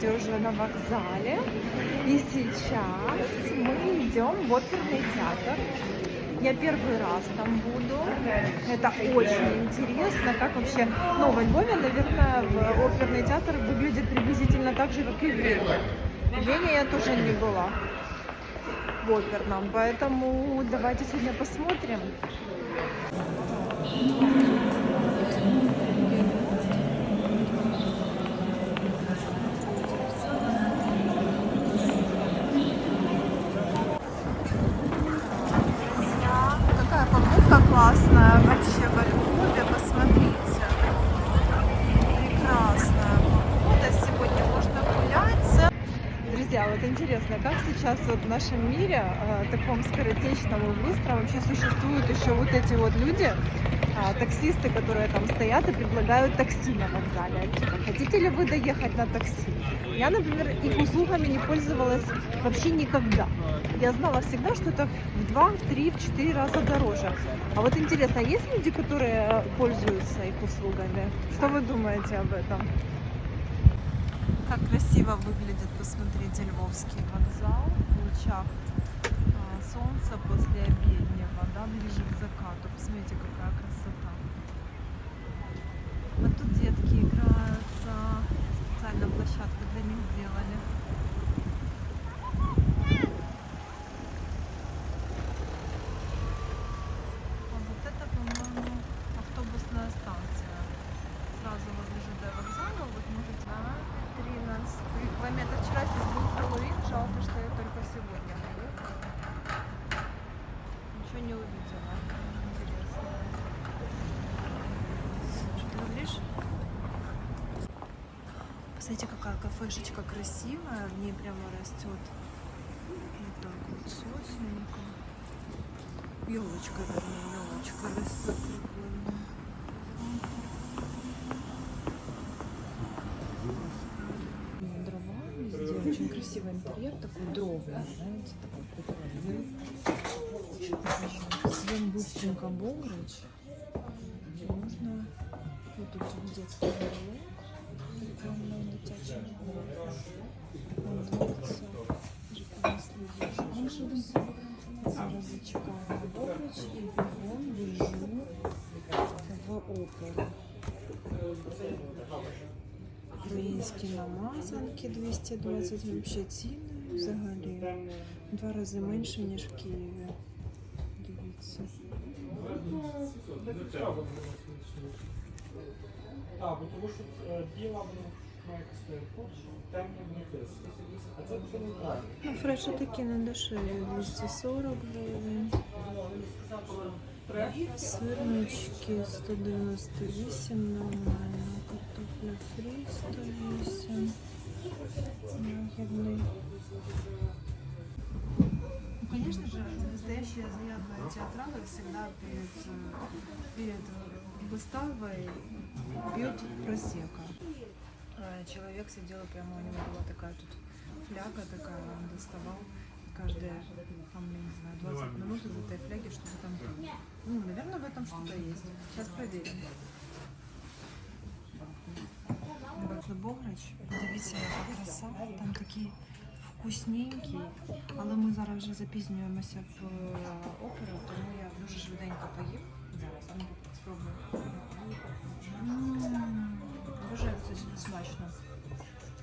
переходе уже на вокзале. И сейчас мы идем в оперный театр. Я первый раз там буду. Это очень интересно, как вообще... Ну, во Львове, наверное, в оперный театр выглядит приблизительно так же, как и в Вене. В Вене я тоже не была в оперном, поэтому давайте сегодня посмотрим. сейчас вот в нашем мире, э, таком скоротечном и быстром, вообще существуют еще вот эти вот люди, а, таксисты, которые там стоят и предлагают такси на вокзале. Типа, Хотите ли вы доехать на такси? Я, например, их услугами не пользовалась вообще никогда. Я знала всегда, что это в два, в три, в четыре раза дороже. А вот интересно, есть люди, которые э, пользуются их услугами? Что вы думаете об этом? Как красиво выглядит, посмотрите, Львовский вокзал в лучах а, солнца после обеднего, да, ближе к закату. Посмотрите, какая красота. А тут детки Посмотрите, какая кафешечка красивая. В ней прямо растет вот так вот сосненько. Елочка, вернее, елочка растет. Дрова везде. Очень красивый интерьер, такой дровный, знаете, такой прикольный. Съем Бубченко Бограч. Можно вот тут детский уголок. Зараз зачекаю Бограч і бігом біжу в оперу. Українські намазанки 220 взагалі ціни взагалі. Два рази менше, ніж в Києві. Дивіться. Так, бо тому що е, біла вона має якось стояти поруч, темна внутрі. А це буде неправильно. Ну, фреші такі не дешеві, 240 гривень. Сирнички 198 нормально. Картопля фрі 108. Ягодний. Ну, конечно же, настоящие заядлые театралы всегда перед, э, перед э, выставой пьют просека. Человек сидел прямо, у него была такая тут фляга такая, он доставал каждые, там, я не знаю, 20 минут из этой фляги что-то там пил. Ну, наверное, в этом что-то есть. Сейчас проверим. Це Бограч, подивіться, яка краса, там такі вкусненькі, але ми зараз вже запізнюємося в е, оперу, тому я дуже швиденько поїм. Зараз а ну, Смачно.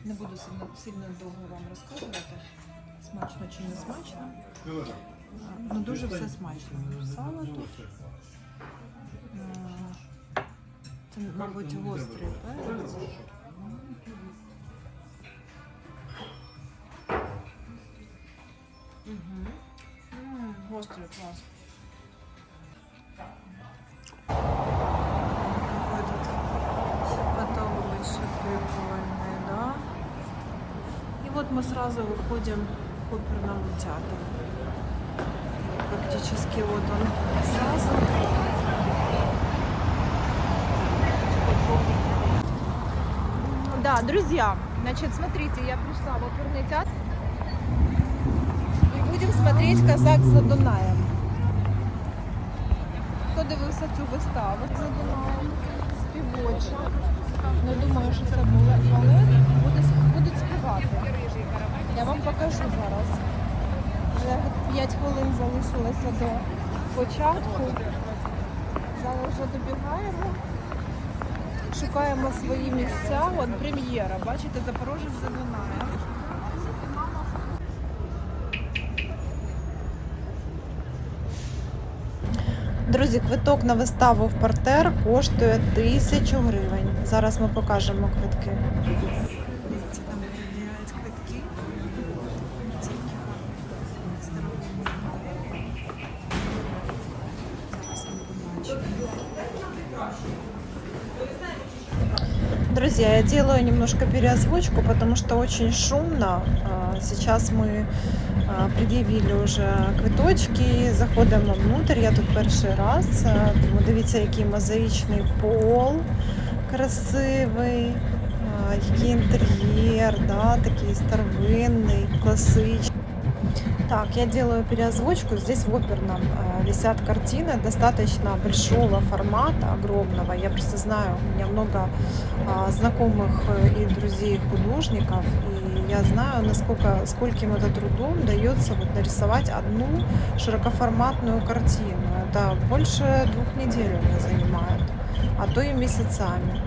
Не буду сильно, сильно довго вам розказувати, смачно чи не смачно. Ну дуже все смачно. Сало тут. Це, мабуть, гострий перець. Сразу выходим к оперному театру. Практически вот он сразу. Да, друзья, значит, смотрите, я пришла в оперный театр. І будемо смотреть казак за Дунаєм. Хто дивився цю виставу за Дунаєм? Співоча. Ну, думаю, що це балет. Буде, будуть співати. Я вам покажу зараз. Вже 5 хвилин залишилося до початку. Зараз вже добігаємо. Шукаємо свої місця. От прем'єра. Бачите, Запорожець за Друзі, квиток на виставу в партер коштує тисячу гривень. Зараз ми покажемо квитки. Друзья, я делаю немножко переозвучку, потому что очень шумно. Сейчас мы пред'явили уже квиточки, заходимо внутрь. Я тут перший раз. Тому дивіться, який мозаїчний пол красивий, який інтер'єр, да, такий старовинний, класичний. Так, я делаю переозвучку. Здесь в оперном э, висят картины достаточно большого формата, огромного. Я просто знаю, у меня много а, знакомых э, и друзей художников, и я знаю, насколько скольким это трудом дается вот нарисовать одну широкоформатную картину. Это больше двух недель у меня занимает, а то и месяцами.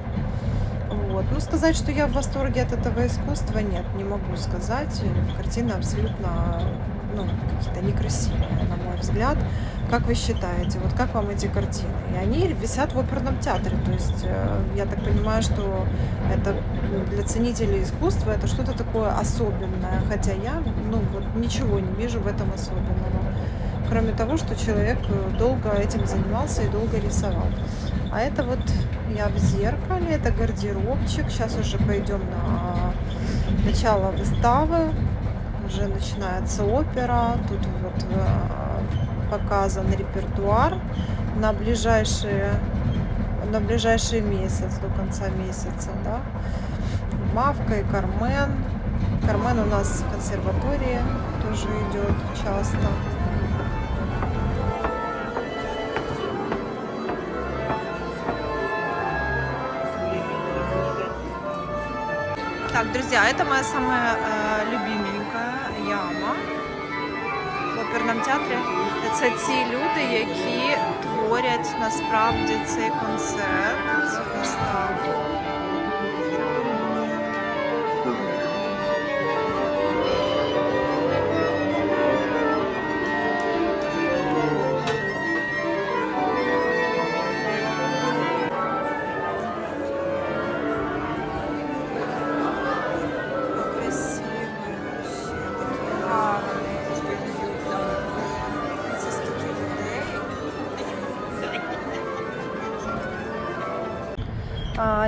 Вот. Ну, сказать, что я в восторге от этого искусства, нет, не могу сказать. Картины абсолютно ну, какие-то некрасивые, на мой взгляд. Как вы считаете, вот как вам эти картины? И они висят в оперном театре, то есть э, я так понимаю, что это ну, для ценителей искусства это что-то такое особенное, хотя я ну, вот ничего не вижу в этом особенного, кроме того, что человек э, долго этим занимался и долго рисовал. А это вот я в зеркале, это гардеробчик. Сейчас уже пойдем на начало выставы. Уже начинается опера. Тут вот э, показан репертуар на ближайшие на ближайший месяц, до конца месяца, да. Мавка и Кармен. Кармен у нас в консерватории тоже идет часто. Так, друзья, это моя самая оперному театрі. Це ці люди, які творять насправді цей концерт, цю виставу.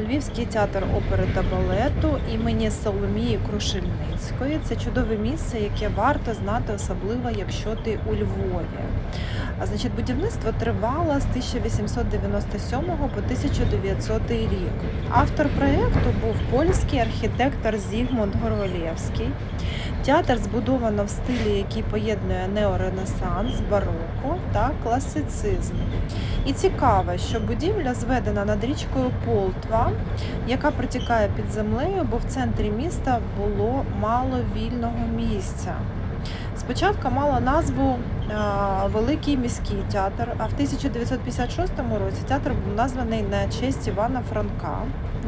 Львівський театр опери та балету імені Соломії Крушельницької. Це чудове місце, яке варто знати, особливо якщо ти у Львові. Значить, будівництво тривало з 1897 по 1900 рік. Автор проєкту був польський архітектор Зігмунд Горолєвський. Театр збудовано в стилі, який поєднує неоренесанс, бароко та класицизм. І цікаво, що будівля зведена над річкою Полтва, яка протікає під землею, бо в центрі міста було мало вільного місця. Спочатку мала назву Великий міський театр, а в 1956 році театр був названий на честь Івана Франка.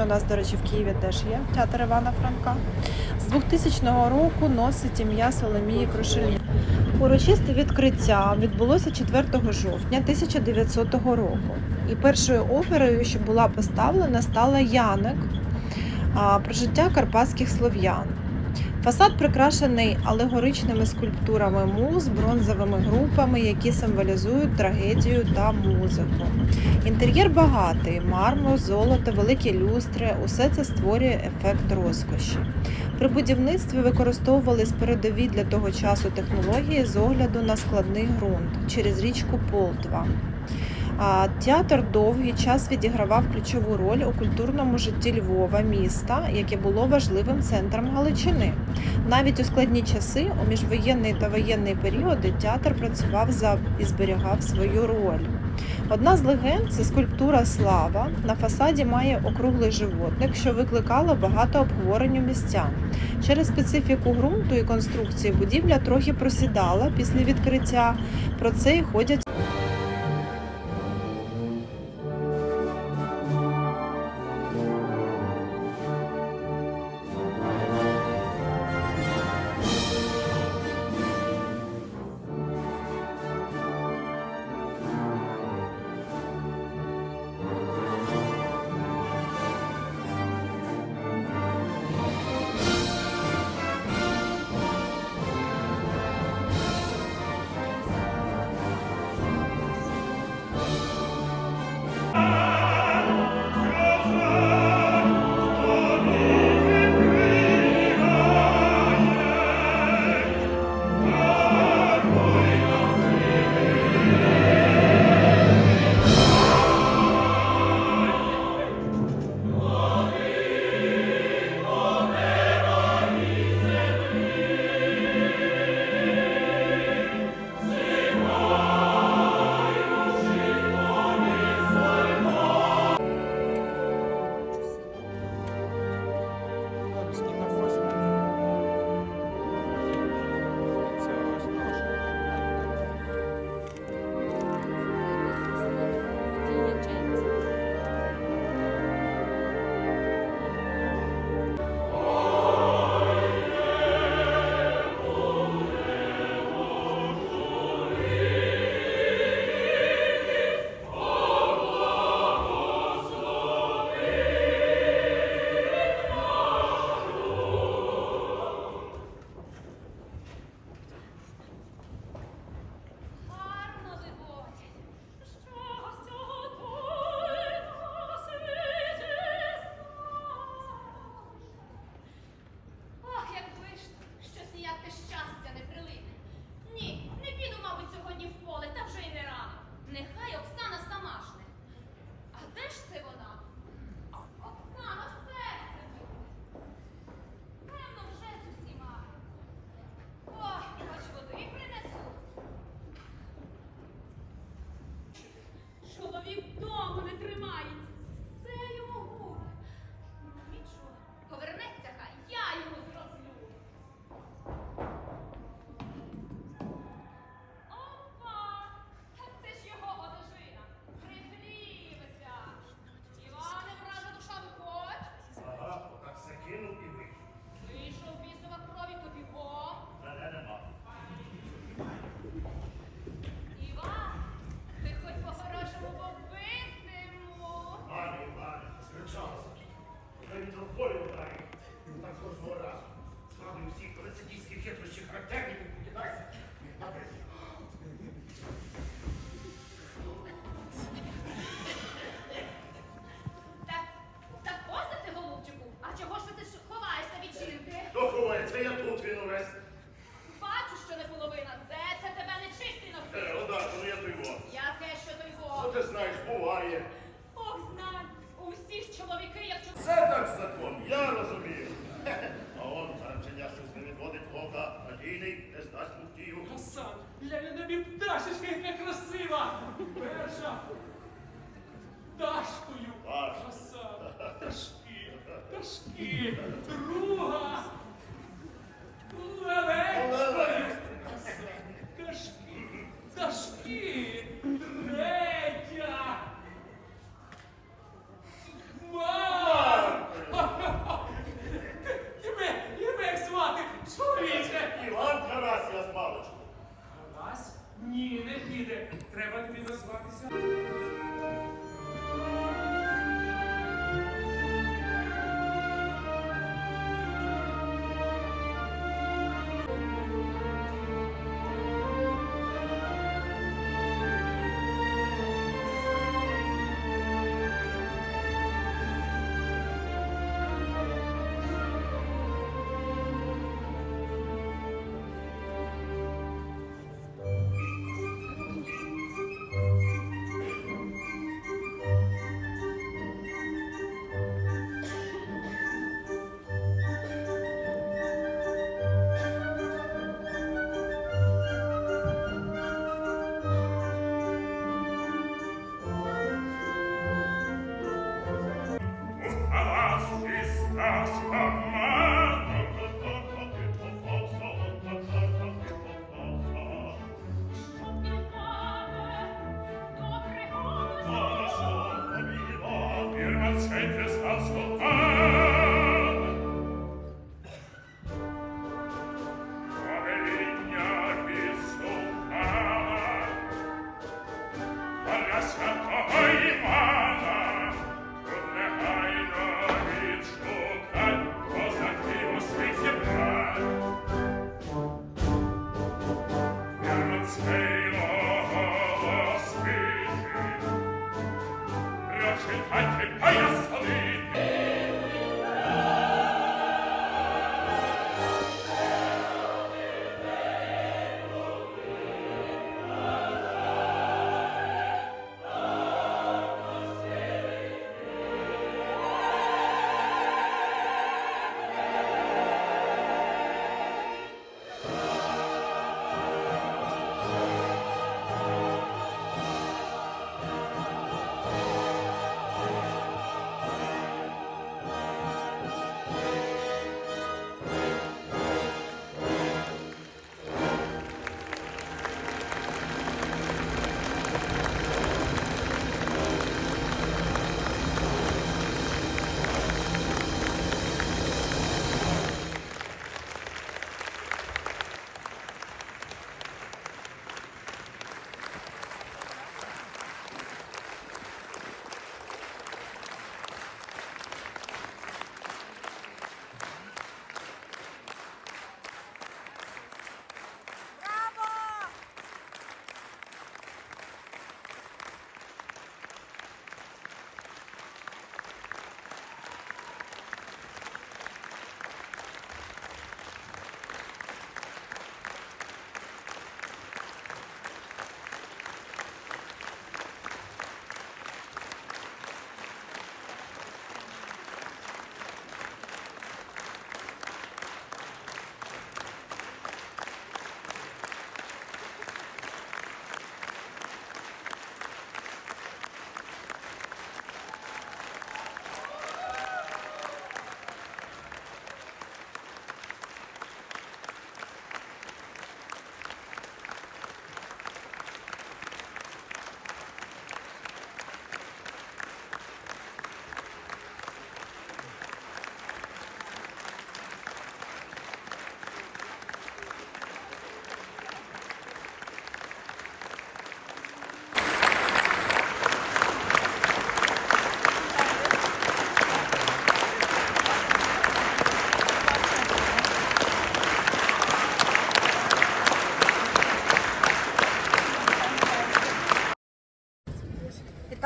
У нас, до речі, в Києві теж є театр Івана Франка. З 2000 року носить ім'я Соломії Крушельні. Урочисте відкриття відбулося 4 жовтня 1900 року. І першою оперою, що була поставлена, стала Яник про життя карпатських слов'ян. Фасад прикрашений алегоричними скульптурами муз, бронзовими групами, які символізують трагедію та музику. Інтер'єр багатий, мармур, золото, великі люстри усе це створює ефект розкоші. При будівництві використовувались передові для того часу технології з огляду на складний ґрунт через річку Полтва. Театр довгий час відігравав ключову роль у культурному житті Львова, міста, яке було важливим центром Галичини. Навіть у складні часи, у міжвоєнний та воєнний періоди, театр працював за і зберігав свою роль. Одна з легенд це скульптура Слава. На фасаді має округлий животник, що викликало багато обговорень у містян. Через специфіку ґрунту і конструкції будівля трохи просідала після відкриття. Про це й ходять. Пташечка, яка красива! Перша Дашкою. Краса! Ташки! Дашки. Друга. Лелекою. Леле. Ташки! Дашки,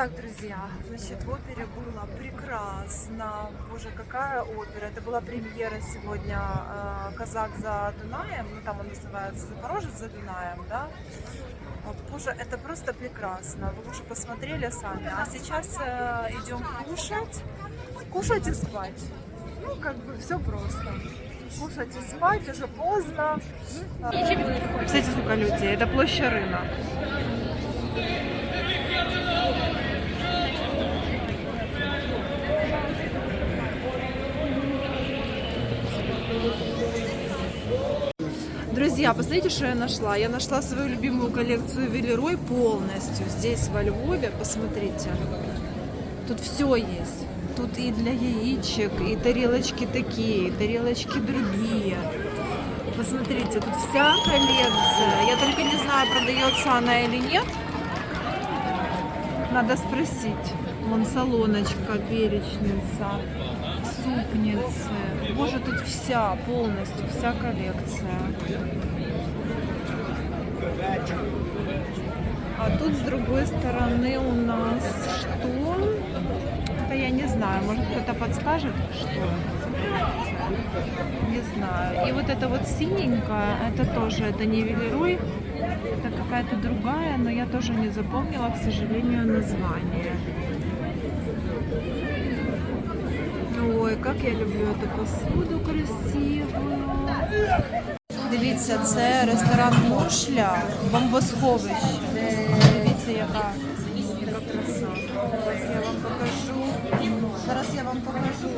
друзья, значит, в опере было прекрасно. Боже, какая опера. Это была премьера сегодня э, «Казак за Дунаем». Ну, там он называется «Запорожец за Дунаем», да? Боже, это просто прекрасно. Вы уже посмотрели сами. А сейчас э, идем кушать. Кушать и спать. Ну, как бы все просто. Кушать и спать, уже поздно. Представляете, сколько людей. Это площадь рынок. Друзья, посмотрите, что я нашла. Я нашла свою любимую коллекцию Велерой полностью здесь, во Львове. Посмотрите. Тут все есть. Тут и для яичек, и тарелочки такие, и тарелочки другие. Посмотрите, тут вся коллекция. Я только не знаю, продается она или нет. Надо спросить. Вон солоночка, перечница, супницы. Боже, тут вся, полностью, вся коллекция. А тут с другой стороны у нас что? Это я не знаю, может кто-то подскажет, что? Не знаю. И вот это вот синенькая, это тоже, это не велируй, это какая-то другая, но я тоже не запомнила, к сожалению, название. Ой, как я люблю эту посуду красивую. Дивіться, це ресторан Мушля, бомбосховище. Дивіться, яка, краса. Зараз я вам покажу. Зараз я вам покажу.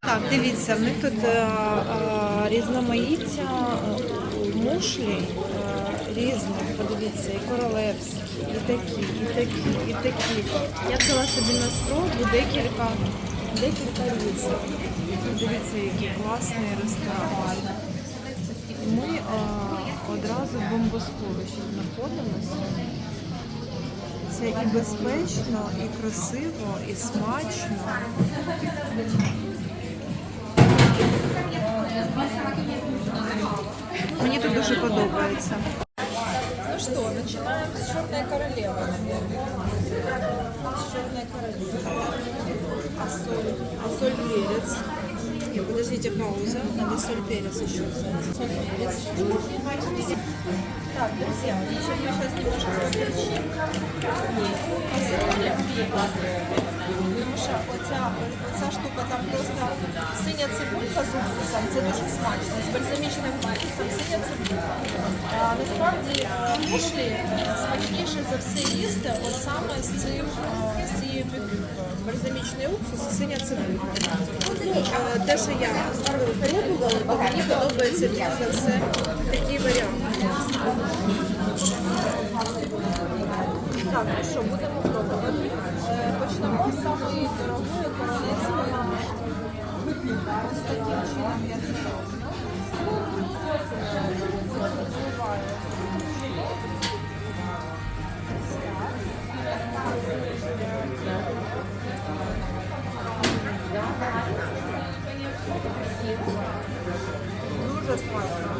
Так, дивіться, них тут е, е, різноманіття е, мушлі різних. Подивіться, і королевські, і такі, і такі, і такі. Я взяла собі на спробу декілька, декілька різних. Дивіться, який класний ресторан. Ми е, одразу в бомбосховищі знаходимося. Це і безпечно, і красиво, і смачно. Мені тут дуже подобається. Ну що, починаємо з Чорної королеви. З Чорної королеви. А соль? А соль перец. Нет, подождите, пауза. Надо соль перец еще. Соль перец. Так, друзья, еще мы сейчас немножко поперчим. Посолим. Тому що оця, оця штука там просто синя цибулька з уксусом, це дуже смачно, з бальзамічним уксусом синя цибулька. А, насправді е, мушлі е, смачніше за все їсти от саме з цим е, з цією підливкою. Бальзамічний уксус і синя цибулька. Ну, е, те, що я пробувала, то мені подобається більш за все такий варіант. Так, ну що, будемо пробувати. Е, Почнемо з самої дорогої королевської. Ось таким чином я це роблю. Дуже смачно.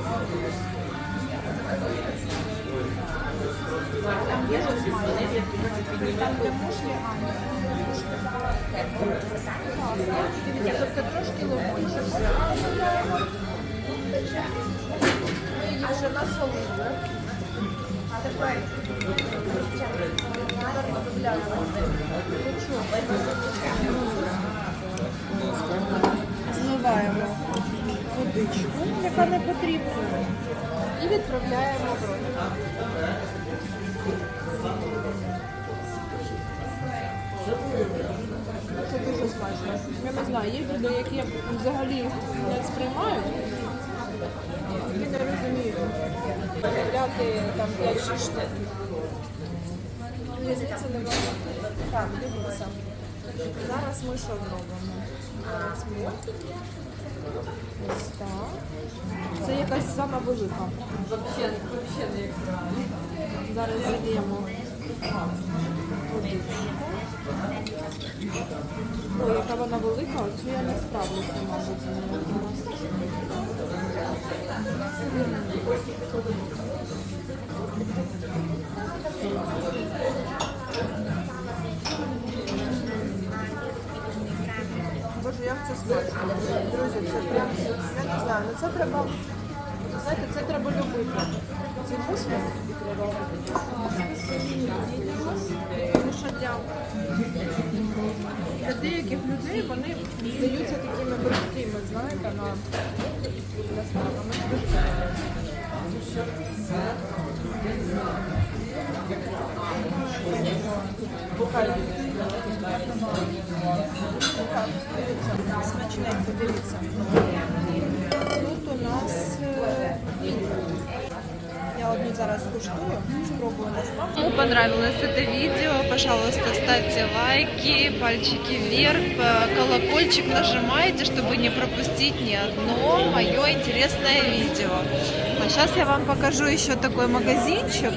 Яка не потрібна, і відправляємо рот. Це дуже смачно. Я не знаю, є люди, які взагалі не сприймають і не розуміють. Купляти там 5-6 штук. Різниця немає. Так, дивіться. Зараз ми що зробимо? Зараз ми ось так. Це якась сама велика. Зараз зальємо водичку. Ой, яка вона велика, оцю я не справлюся, мабуть, з нею. Це смачно. Друзі, це прям, я не знаю, ну це треба, знаєте, це треба любити. Ці мушлі треба тому що для, для деяких людей вони здаються такими брудкими, знаєте, на, на смак. А мені. Смачненько, дивіться. Тут у нас я одну зараз куштую, спробую на смак. Кому понравилось это видео, пожалуйста, ставьте лайки, пальчики вверх, э, колокольчик нажимайте, чтобы не пропустить ни одно мое интересное видео. А сейчас я вам покажу еще такой магазинчик.